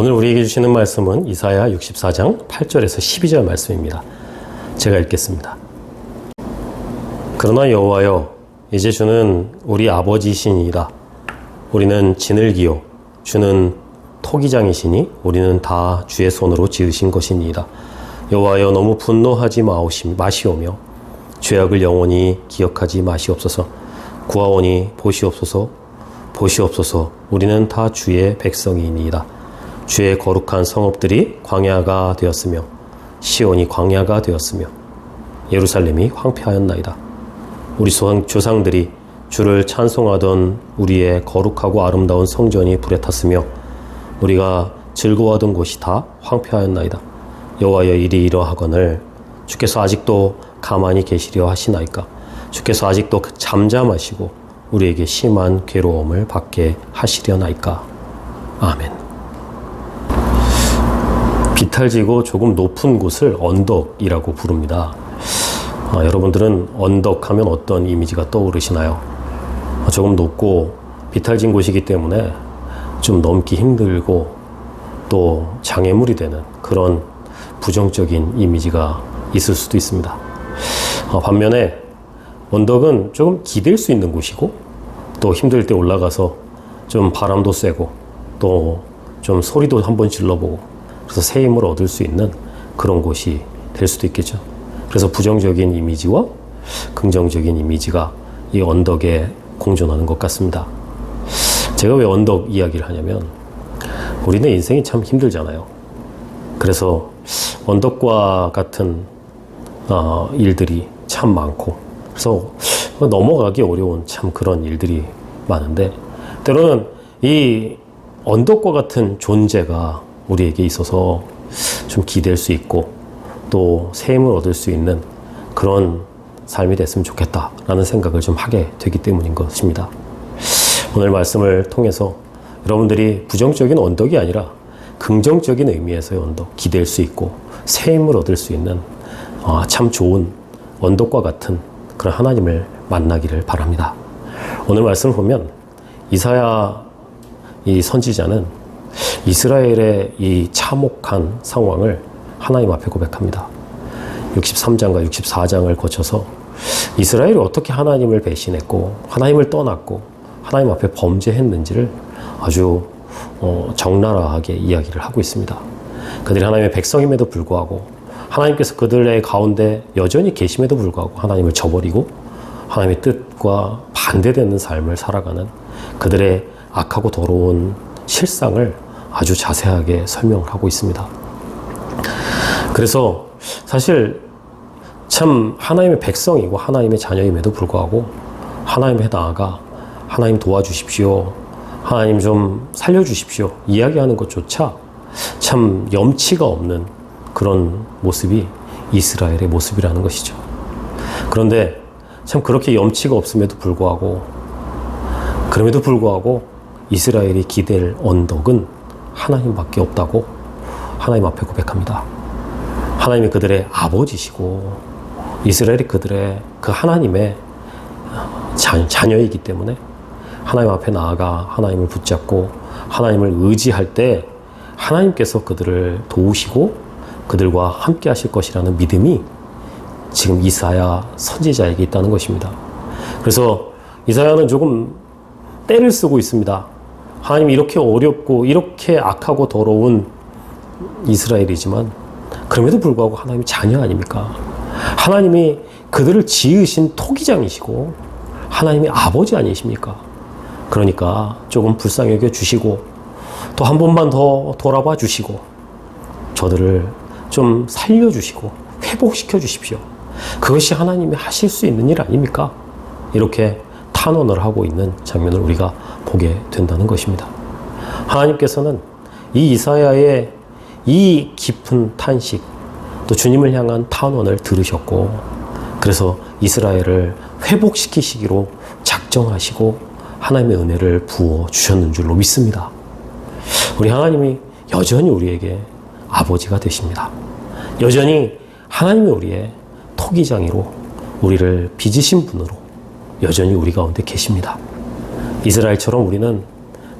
오늘 우리에게 주시는 말씀은 이사야 64장 8절에서 12절 말씀입니다. 제가 읽겠습니다. 그러나 여호와여 이제 주는 우리 아버지시니이다. 우리는 지늘기요 주는 토기장이시니 우리는 다 주의 손으로 지으신 것이니이다. 여호와여 너무 분노하지 마시오며 죄악을 영원히 기억하지 마시옵소서. 구하오니 보시옵소서 보시옵소서 우리는 다 주의 백성이니이다. 주의 거룩한 성읍들이 광야가 되었으며 시온이 광야가 되었으며 예루살렘이 황폐하였나이다. 우리 조상들이 주를 찬송하던 우리의 거룩하고 아름다운 성전이 불에 탔으며 우리가 즐거워하던 곳이 다 황폐하였나이다. 여호와여 일이 이러하거늘 주께서 아직도 가만히 계시려 하시나이까 주께서 아직도 잠잠하시고 우리에게 심한 괴로움을 받게 하시려나이까 아멘. 비탈지고 조금 높은 곳을 언덕이라고 부릅니다. 아, 여러분들은 언덕 하면 어떤 이미지가 떠오르시나요? 아, 조금 높고 비탈진 곳이기 때문에 좀 넘기 힘들고 또 장애물이 되는 그런 부정적인 이미지가 있을 수도 있습니다. 아, 반면에 언덕은 조금 기댈 수 있는 곳이고 또 힘들 때 올라가서 좀 바람도 쐬고 또 좀 소리도 한번 질러보고 그래서 새 힘을 얻을 수 있는 그런 곳이 될 수도 있겠죠. 그래서 부정적인 이미지와 긍정적인 이미지가 이 언덕에 공존하는 것 같습니다. 제가 왜 언덕 이야기를 하냐면 우리는 인생이 참 힘들잖아요. 그래서 언덕과 같은 어, 일들이 참 많고 그래서 넘어가기 어려운 참 그런 일들이 많은데 때로는 이 언덕과 같은 존재가 우리에게 있어서 좀 기댈 수 있고 또새 힘을 얻을 수 있는 그런 삶이 됐으면 좋겠다라는 생각을 좀 하게 되기 때문인 것입니다. 오늘 말씀을 통해서 여러분들이 부정적인 언덕이 아니라 긍정적인 의미에서의 언덕, 기댈 수 있고 새 힘을 얻을 수 있는 아, 참 좋은 언덕과 같은 그런 하나님을 만나기를 바랍니다. 오늘 말씀을 보면 이사야 이 선지자는 이스라엘의 이 참혹한 상황을 하나님 앞에 고백합니다. 63장과 64장을 거쳐서 이스라엘이 어떻게 하나님을 배신했고 하나님을 떠났고 하나님 앞에 범죄했는지를 아주 어, 적나라하게 이야기를 하고 있습니다. 그들이 하나님의 백성임에도 불구하고 하나님께서 그들의 가운데 여전히 계심에도 불구하고 하나님을 저버리고 하나님의 뜻과 반대되는 삶을 살아가는 그들의 악하고 더러운 실상을 아주 자세하게 설명을 하고 있습니다. 그래서 사실 참 하나님의 백성이고 하나님의 자녀임에도 불구하고 하나님에 나아가 하나님 도와주십시오. 하나님 좀 살려주십시오. 이야기하는 것조차 참 염치가 없는 그런 모습이 이스라엘의 모습이라는 것이죠. 그런데 참 그렇게 염치가 없음에도 불구하고 그럼에도 불구하고 이스라엘이 기댈 언덕은 하나님밖에 없다고 하나님 앞에 고백합니다. 하나님이 그들의 아버지시고 이스라엘이 그들의 그 하나님의 자, 자녀이기 때문에 하나님 앞에 나아가 하나님을 붙잡고 하나님을 의지할 때 하나님께서 그들을 도우시고 그들과 함께 하실 것이라는 믿음이 지금 이사야 선지자에게 있다는 것입니다. 그래서 이사야는 조금 때를 쓰고 있습니다. 하나님 이렇게 어렵고 이렇게 악하고 더러운 이스라엘이지만 그럼에도 불구하고 하나님이 자녀 아닙니까? 하나님이 그들을 지으신 토기장이시고 하나님이 아버지 아니십니까? 그러니까 조금 불쌍히 여겨 주시고 또 한 번만 더 돌아봐 주시고 저들을 좀 살려 주시고 회복시켜 주십시오. 그것이 하나님이 하실 수 있는 일 아닙니까? 이렇게 탄원을 하고 있는 장면을 우리가 보게 된다는 것입니다. 하나님께서는 이 이사야의 이 깊은 탄식, 또 주님을 향한 탄원을 들으셨고, 그래서 이스라엘을 회복시키시기로 작정하시고 하나님의 은혜를 부어 주셨는 줄로 믿습니다. 우리 하나님이 여전히 우리에게 아버지가 되십니다. 여전히 하나님이 우리의 토기장이로 우리를 빚으신 분으로 여전히 우리 가운데 계십니다. 이스라엘처럼 우리는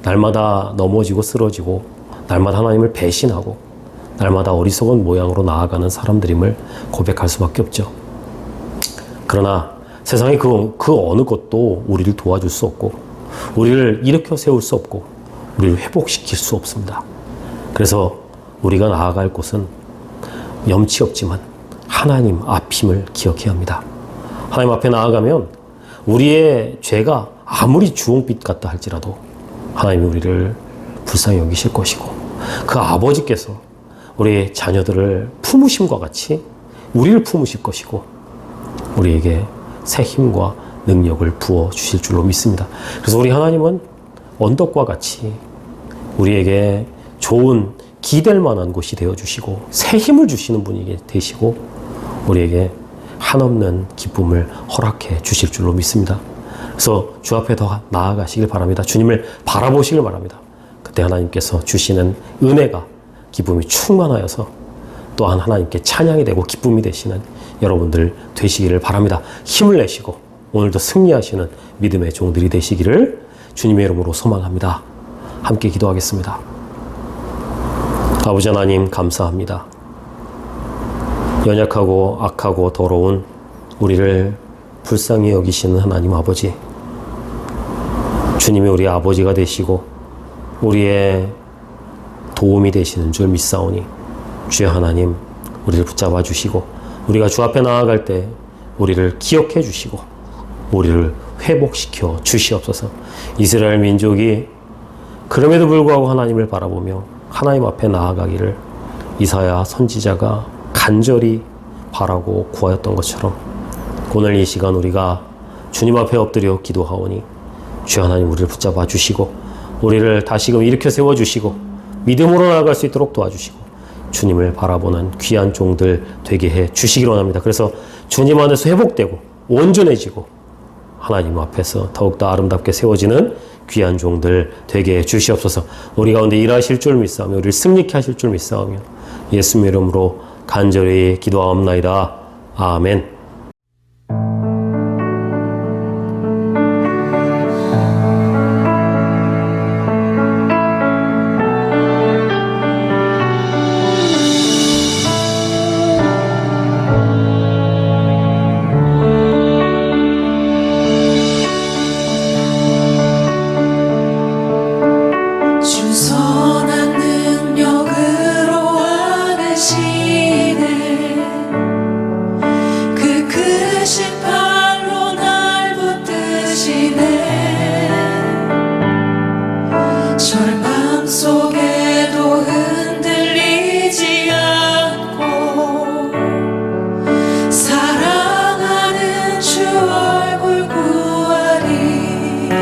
날마다 넘어지고 쓰러지고 날마다 하나님을 배신하고 날마다 어리석은 모양으로 나아가는 사람들임을 고백할 수밖에 없죠. 그러나 세상의 그, 그 어느 것도 우리를 도와줄 수 없고, 우리를 일으켜 세울 수 없고, 우리를 회복시킬 수 없습니다. 그래서 우리가 나아갈 곳은 염치 없지만 하나님 앞임을 기억해야 합니다. 하나님 앞에 나아가면 우리의 죄가 아무리 주홍빛 같다 할지라도 하나님이 우리를 불쌍히 여기실 것이고 그 아버지께서 우리 자녀들을 품으심과 같이 우리를 품으실 것이고 우리에게 새 힘과 능력을 부어 주실 줄로 믿습니다. 그래서 우리 하나님은 언덕과 같이 우리에게 좋은 기댈 만한 곳이 되어 주시고 새 힘을 주시는 분이 되시고 우리에게 한없는 기쁨을 허락해 주실 줄로 믿습니다. 그래서 주 앞에 더 나아가시길 바랍니다. 주님을 바라보시길 바랍니다. 그때 하나님께서 주시는 은혜가 기쁨이 충만하여서 또한 하나님께 찬양이 되고 기쁨이 되시는 여러분들 되시기를 바랍니다. 힘을 내시고 오늘도 승리하시는 믿음의 종들이 되시기를 주님의 이름으로 소망합니다. 함께 기도하겠습니다. 아버지 하나님 감사합니다. 연약하고 악하고 더러운 우리를 불쌍히 여기시는 하나님 아버지. 주님이 우리 아버지가 되시고 우리의 도움이 되시는 줄 믿사오니 주여 하나님 우리를 붙잡아 주시고 우리가 주 앞에 나아갈 때 우리를 기억해 주시고 우리를 회복시켜 주시옵소서. 이스라엘 민족이 그럼에도 불구하고 하나님을 바라보며 하나님 앞에 나아가기를 이사야 선지자가 간절히 바라고 구하였던 것처럼 오늘 이 시간 우리가 주님 앞에 엎드려 기도하오니 주 하나님 우리를 붙잡아 주시고 우리를 다시금 일으켜 세워 주시고 믿음으로 나아갈 수 있도록 도와주시고 주님을 바라보는 귀한 종들 되게 해 주시기로 합니다. 그래서 주님 안에서 회복되고 온전해지고 하나님 앞에서 더욱더 아름답게 세워지는 귀한 종들 되게 해 주시옵소서. 우리 가운데 일하실 줄 믿사오며 우리를 승리케 하실 줄 믿사오며 예수님 이름으로 간절히 기도하옵나이다. 아멘.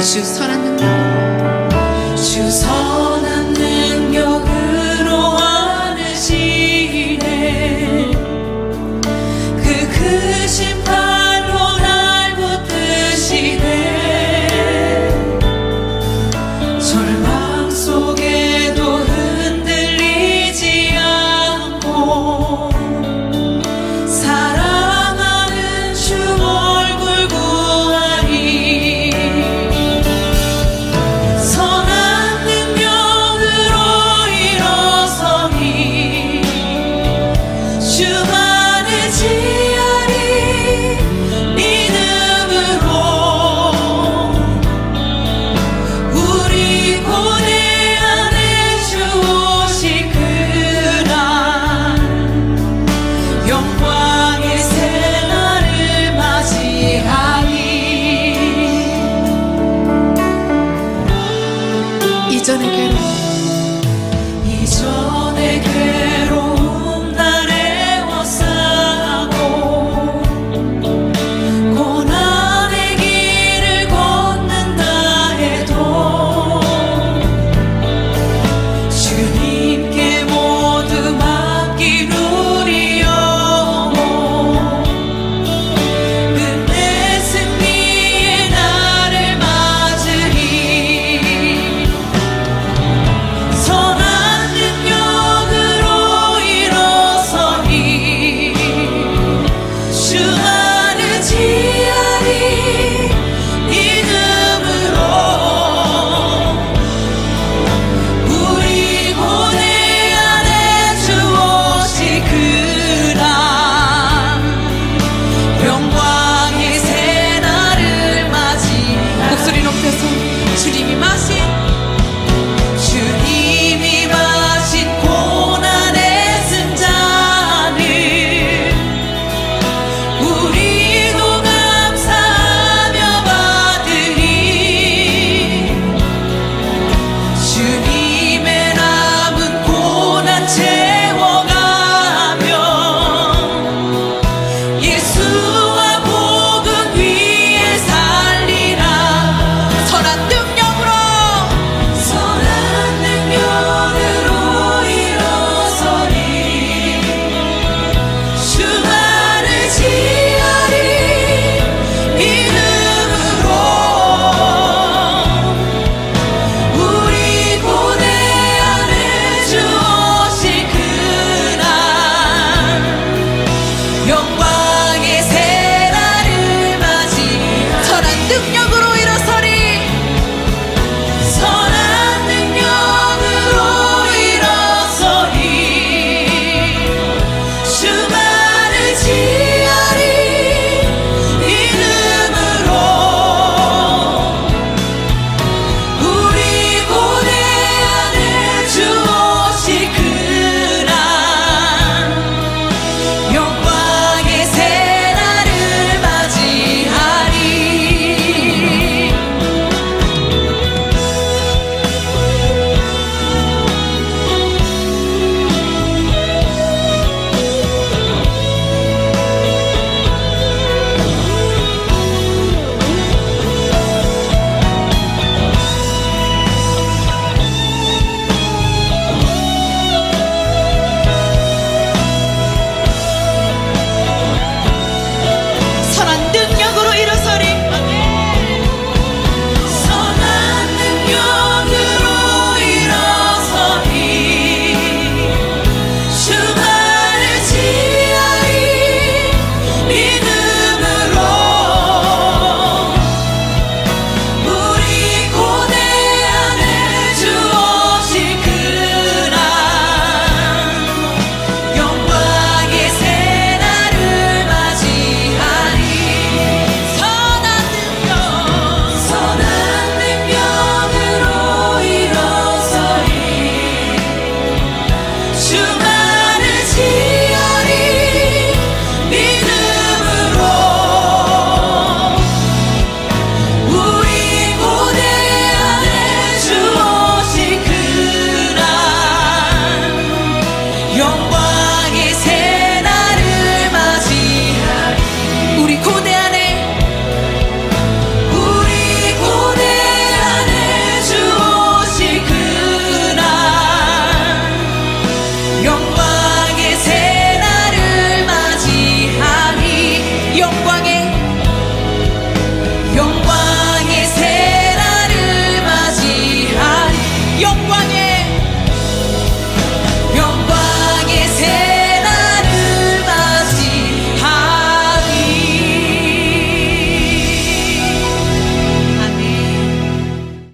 주신 선한 능력